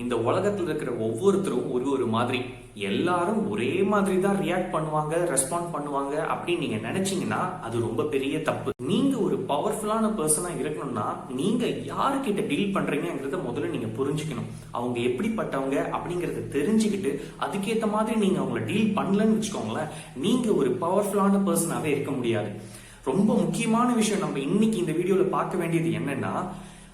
இந்த உலகத்தில் இருக்கிற ஒவ்வொருத்தரும் ஒரு ஒரு மாதிரி. எல்லாரும் ஒரே மாதிரி தான் ரியாக்ட் பண்ணுவாங்க ரெஸ்பாண்ட் பண்ணுவாங்க அப்படின்னு நீங்க நினைச்சீங்கன்னா அது ரொம்ப பெரிய தப்பு. நீங்க ஒரு பவர்ஃபுல்லான பர்சனா இருக்கணும்னா நீங்க யாருக்கிட்ட டீல் பண்றீங்கிறத முதல்ல நீங்க புரிஞ்சுக்கணும். அவங்க எப்படிப்பட்டவங்க அப்படிங்கறத தெரிஞ்சுக்கிட்டு அதுக்கேத்த மாதிரி நீங்க அவங்கள டீல் பண்ணலன்னு வச்சுக்கோங்களேன் நீங்க ஒரு பவர்ஃபுல்லான பர்சனாவே இருக்க முடியாது. ரொம்ப முக்கியமான விஷயம் நம்ம இன்னைக்கு இந்த வீடியோல பார்க்க வேண்டியது என்னன்னா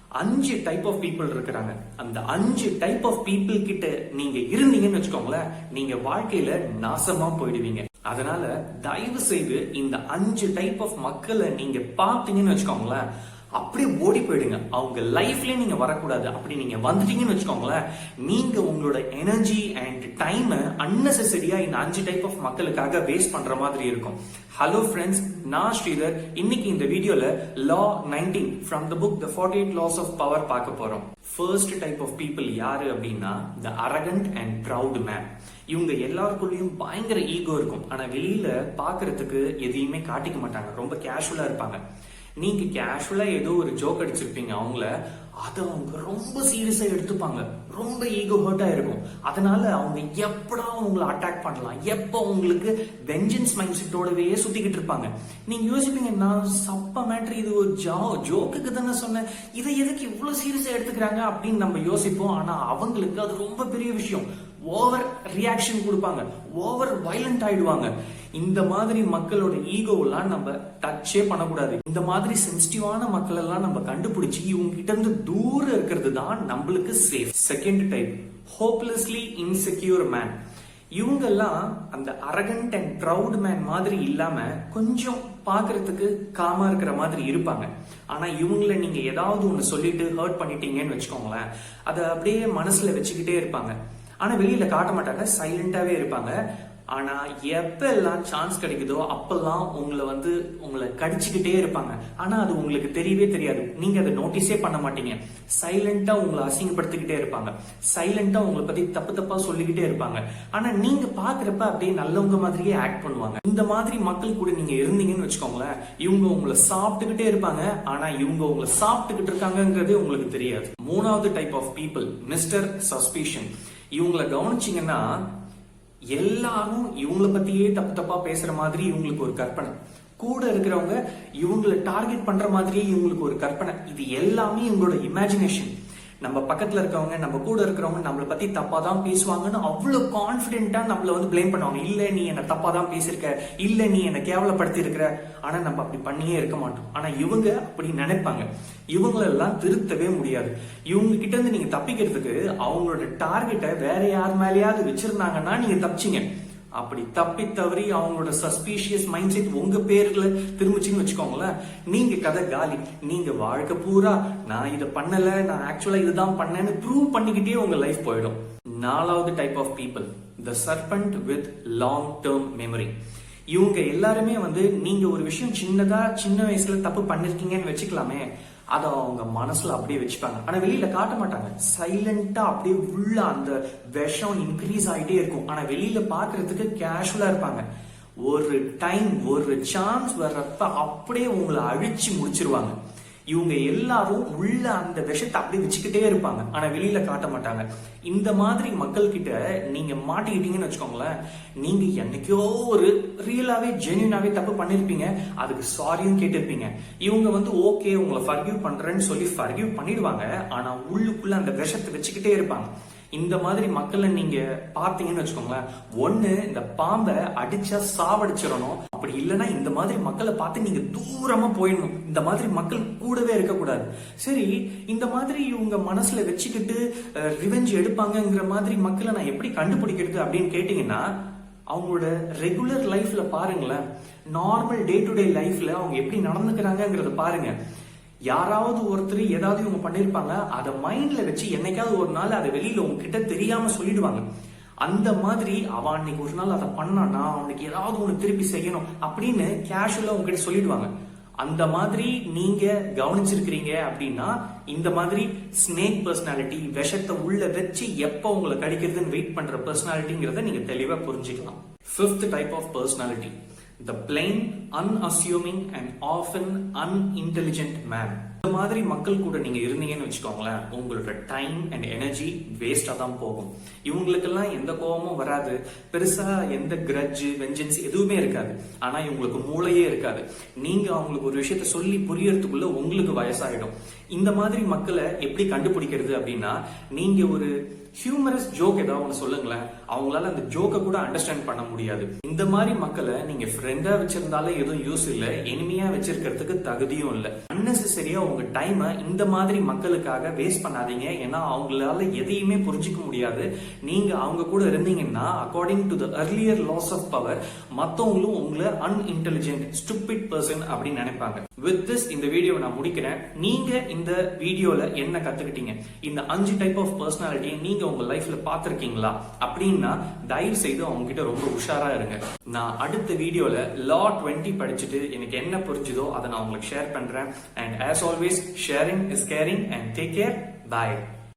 அஞ்சு டைப் ஆஃப் பீப்புள் இருக்கிறாங்க. அந்த அஞ்சு டைப் ஆஃப் பீப்புள் கிட்ட நீங்க இருந்தீங்கன்னு வச்சுக்கோங்களேன் நீங்க வாழ்க்கையில நாசமா போயிடுவீங்க. அதனால தயவு செய்து இந்த அஞ்சு டைப் ஆஃப் மக்களை நீங்க பார்த்தீங்கன்னு வச்சுக்கோங்களேன் அப்படியே ஓடி போயிடுங்க. அவங்க லைஃப்ல நீங்க வரக்கூடாது. அப்படி நீங்க வந்துட்டீங்கன்னு வச்சுக்கோங்களேன் நீங்க உங்களோட எனர்ஜி அண்ட் டைம் அன்னெசரியா இந்த அஞ்சு டைப் ஆஃப் மக்களுக்காக வேஸ்ட் பண்ற மாதிரி இருக்கும். ஹலோ ஃப்ரெண்ட்ஸ் நான் ஸ்ரீதர். இன்னைக்கு இந்த வீடியோல law nineteen from the book the forty eight laws of power பார்க்க போறோம். ஃபர்ஸ்ட் டைப் ஆஃப் பீப்புள் யாரு அப்படின்னா the arrogant and proud man இவங்க எல்லாருக்குள்ளயும் பயங்கர ஈகோ இருக்கும். ஆனா வெளியில பாக்குறதுக்கு எதையுமே காட்டிக்க மாட்டாங்க. ரொம்ப கேஷுவலா இருப்பாங்க. நீங்க கேஷுவலா ஏதோ ஒரு ஜோக் அடிச்சிருப்பீங்க அவங்கள. அதை அவங்க ரொம்ப சீரியஸா எடுத்துப்பாங்க. ரொம்ப ஈகோ ஹர்ட்டா இருக்கும். அதனால அவங்க எப்படா உங்களை அட்டாக் பண்ணலாம்? எப்ப உங்களுக்கு வெஞ்சன்ஸ் மைண்ட் செட்டோடவே சுத்திக்கிட்டு இருப்பாங்க? நீங்க யோசிப்பீங்க நான் சப்ப மேட்ரு இது ஒரு ஜா ஜோக்குக்கு தானே சொன்னேன். இதை எதுக்கு இவ்வளவு சீரியஸா எடுத்துக்கிறாங்க அப்படின்னு நம்ம யோசிப்போம். ஆனா அவங்களுக்கு அது ரொம்ப பெரிய விஷயம். ஓவர் ரியாக்ஷன் கொடுப்பாங்க. ஓவர் வயலண்ட் ஆயிடுவாங்க. இந்த மாதிரி மக்களோட ஈகோவெல்லாம் நம்ம டச்சே பண்ணக்கூடாது. இந்த மாதிரி சென்சிட்டிவான மக்கள் எல்லாம் நம்ம கண்டுபிடிச்சு இவங்க கிட்ட இருந்து தூரம் இருக்கிறது தான் நம்மளுக்கு safe second type hopelessly insecure man இவங்கெல்லாம் அந்த அரகண்ட் அண்ட் ப்ரௌட் மேன் மாதிரி இல்லாம கொஞ்சம் பாக்குறதுக்கு காமா இருக்கிற மாதிரி இருப்பாங்க. ஆனா இவங்கள நீங்க ஏதாவது ஒண்ணு சொல்லிட்டு ஹர்ட் பண்ணிட்டீங்கன்னு வச்சுக்கோங்களேன் அதை அப்படியே மனசுல வச்சுக்கிட்டே இருப்பாங்க. ஆனா வெளியில காட்ட மாட்டாங்க. சைலண்டாவே இருப்பாங்க. ஆனா எப்ப எல்லாம் சான்ஸ் கிடைக்குதோ அப்பெல்லாம் உங்களை வந்து உங்களை கடிச்சுக்கிட்டே இருப்பாங்க. ஆனா அது உங்களுக்கு தெரியவே தெரியாது. நீங்க அதை நோட்டீஸே பண்ண மாட்டீங்க. சைலண்டா உங்களை அசிங்கப்படுத்திக்கிட்டே இருப்பாங்க. சைலண்டா உங்களை பத்தி தப்பு தப்பா சொல்லிக்கிட்டே இருப்பாங்க. ஆனா நீங்க பாக்குறப்ப அப்படியே நல்லவங்க மாதிரியே ஆக்ட் பண்ணுவாங்க. இந்த மாதிரி மக்கள் கூட நீங்க இருந்தீங்கன்னு வச்சுக்கோங்களேன் இவங்க உங்களை சாப்பிட்டுக்கிட்டே இருப்பாங்க. ஆனா இவங்க உங்களை சாப்பிட்டுக்கிட்டு இருக்காங்கங்கிறதே உங்களுக்கு தெரியாது. மூணாவது type of people mister suspicion இவங்களை கவனிச்சிங்கன்னா எல்லாரும் இவங்கள பத்தியே தப்பு தப்பா பேசுற மாதிரி இவங்களுக்கு ஒரு கற்பனை. கூட இருக்கிறவங்க இவங்களை டார்கெட் பண்ற மாதிரியே இவங்களுக்கு ஒரு கற்பனை. இது எல்லாமே இவங்களோட இமேஜினேஷன் நம்ம பக்கத்துல இருக்கவங்க நம்ம கூட இருக்கிறவங்க நம்மளை பத்தி தப்பா தான் பேசுவாங்கன்னு அவ்வளவு கான்ஃபிடென்ட்டாக நம்மள வந்து பிளேம் பண்ணுவாங்க. இல்ல நீ என்ன தப்பா தான் பேசியிருக்க. இல்ல நீ என்ன கேவலப்படுத்தி இருக்கிற ஆனா நம்ம அப்படி பண்ணியே இருக்க மாட்டோம். ஆனா இவங்க அப்படி நினைப்பாங்க. இவங்களெல்லாம் திருத்தவே முடியாது. இவங்க கிட்ட இருந்து நீங்க தப்பிக்கிறதுக்கு அவங்களோட டார்கெட்டை வேற யார் மேலேயாவது வச்சிருந்தாங்கன்னா நீங்க தப்பிச்சிங்க. அப்படி தப்பி தவறி அவங்களோட சஸ்பீஷியஸ் மைண்ட் செட் உங்க பேர்ல திரும்பிச்சுன்னு வச்சுக்கோங்களேன். நீங்க கதை காலி. நீங்க வாழ்க்கை பூரா நான் இதை பண்ணல நான் ஆக்சுவலா இதுதான் பண்ணேன்னு ப்ரூவ் பண்ணிக்கிட்டே உங்க லைஃப் போயிடும். நாலாவது type of people the serpent with long term memory இவங்க எல்லாருமே வந்து நீங்க ஒரு விஷயம் சின்னதா சின்ன வயசுல தப்பு பண்ணிருக்கீங்கன்னு வச்சுக்கலாமே. அதை அவங்க மனசுல அப்படியே வச்சுப்பாங்க. ஆனா வெளியில காட்ட மாட்டாங்க. சைலண்டா அப்படியே உள்ள அந்த விஷம் இன்க்ரீஸ் ஆகிட்டே இருக்கும். ஆனா வெளியில பாக்குறதுக்கு கேஷுவலா இருப்பாங்க. ஒரு டைம் ஒரு சான்ஸ் வர்றப்ப அப்படியே உங்களை அழிச்சு முடிச்சிருவாங்க. இவங்க எல்லாரும் உள்ள அந்த விஷத்தை அப்படியே வச்சுக்கிட்டே இருப்பாங்க. ஆனா வெளியில காட்ட மாட்டாங்க. இந்த மாதிரி மக்கள் கிட்ட நீங்க மாட்டிக்கிட்டீங்கன்னு வச்சுக்கோங்களேன் நீங்க என்னைக்கோ ஒரு ரியலாவே ஜென்யூனாவே தப்பு பண்ணிருப்பீங்க. அதுக்கு சாரியும் கேட்டிருப்பீங்க. இவங்க வந்து ஓகே உங்களை ஃபர்கியூ பண்றேன்னு சொல்லி ஃபர்கியூ பண்ணிடுவாங்க. ஆனா உள்ளுக்குள்ள அந்த விஷத்தை வச்சுக்கிட்டே இருப்பாங்க. இந்த மாதிரி மக்களை நீங்க பாத்தீங்கன்னு வச்சுக்கோங்களேன். ஒண்ணு இந்த பாம்பை அடிச்சா சாவடிச்சிடணும். அப்படி இல்லைன்னா இந்த மாதிரி மக்களை பார்த்து நீங்க தூரமா போயிடணும். இந்த மாதிரி மக்கள் கூடவே இருக்கக்கூடாது. சரி இந்த மாதிரி இவங்க மனசுல வச்சுக்கிட்டு ரிவெஞ்ச் எடுப்பாங்கங்கிற மாதிரி மக்களை நான் எப்படி கண்டுபிடிக்கிறது அப்படின்னு கேட்டீங்கன்னா அவங்களோட ரெகுலர் லைஃப்ல பாருங்களேன். நார்மல் டே டு டே லைஃப்ல அவங்க எப்படி நடந்துக்கிறாங்கங்கிறத பாருங்க. யாராவது ஒருத்தர் ஏதாவது இவங்க பண்ணிருப்பாங்க அதை மைண்ட்ல வச்சு என்னைக்காவது ஒரு நாள் அதை வெளியில உங்ககிட்ட தெரியாம சொல்லிடுவாங்க. அந்த மாதிரி அவன் அன்னைக்கு ஒரு நாள் அதை பண்ணானா அவனுக்கு ஏதாவது ஒன்று திருப்பி செய்யணும் அப்படின்னு கேஷுவலா உங்ககிட்ட சொல்லிடுவாங்க. அந்த மாதிரி நீங்க கவனிச்சிருக்கிறீங்க அப்படின்னா இந்த மாதிரி ஸ்னேக் பர்சனாலிட்டி விஷத்தை உள்ள வச்சு எப்போ உங்களை கடிக்கிறதுன்னு வெயிட் பண்ற பர்சனாலிட்டிங்கிறத நீங்க தெளிவா புரிஞ்சுக்கலாம். Fifth type of personality the plain unassuming and often unintelligent man இந்த மாதிரி மக்கள் கூட நீங்க இருந்தீங்கன்னு வச்சுக்கோங்களேன் உங்களோட டைம் அண்ட் எனர்ஜி வேஸ்டா தான் போகும். இவங்களுக்கெல்லாம் எந்த கோபமும் வராது. பெருசா எந்த கிரட்ஜ் வெஞ்சன்ஸ் எதுவுமே இருக்காது. ஆனா இவங்களுக்கு மூளையே இருக்காது. நீங்க அவங்களுக்கு ஒரு விஷயத்த சொல்லி புரியறதுக்குள்ள உங்களுக்கு வயசாயிடும். இந்த மாதிரி மக்களை எப்படி கண்டுபிடிக்கிறது அப்படின்னா நீங்க ஒரு ஹியூமரஸ் ஜோக் ஏதாவது ஒன்று சொல்லுங்களேன். அவங்களால அந்த ஜோக்கை கூட அண்டர்ஸ்டாண்ட் பண்ண முடியாது. இந்த மாதிரி மக்களை நீங்க ஃப்ரெண்டா வச்சிருந்தாலே எதுவும் யூஸ் இல்ல. எனிமையா வச்சிருக்கிறதுக்கு தகுதியும் இல்ல. அன்னெசரியா உங்க டைமை இந்த மாதிரி மக்களுக்காக வேஸ்ட் பண்ணாதீங்க. ஏன்னா அவங்களால எதையுமே புரிஞ்சிக்க முடியாது. நீங்க அவங்க கூட இருந்தீங்கன்னா according to the earlier laws of power மற்றவங்களும் உங்களை அன்இன்டெலிஜென்ட் ஸ்டூபிட் பர்சன் அப்படின்னு நினைப்பாங்க. வித் திஸ் இந்த வீடியோவை நான் முடிக்கிறேன். நீங்க இந்த வீடியோல என்ன கத்துக்கிட்டீங்க? இந்த அஞ்சு டைப் ஆஃப் பர்சனாலிட்டியை நீங்க உங்க லைஃப்ல பாத்திருக்கீங்களா அப்படின்னா தயவு செய்து அவங்க கிட்ட ரொம்ப உஷாரா இருங்க. நான் அடுத்த வீடியோல லா 20 படிச்சுட்டு எனக்கு என்ன புரிஞ்சுதோ அதை நான் உங்களுக்கு ஷேர் பண்றேன். And as always sharing is caring and take care bye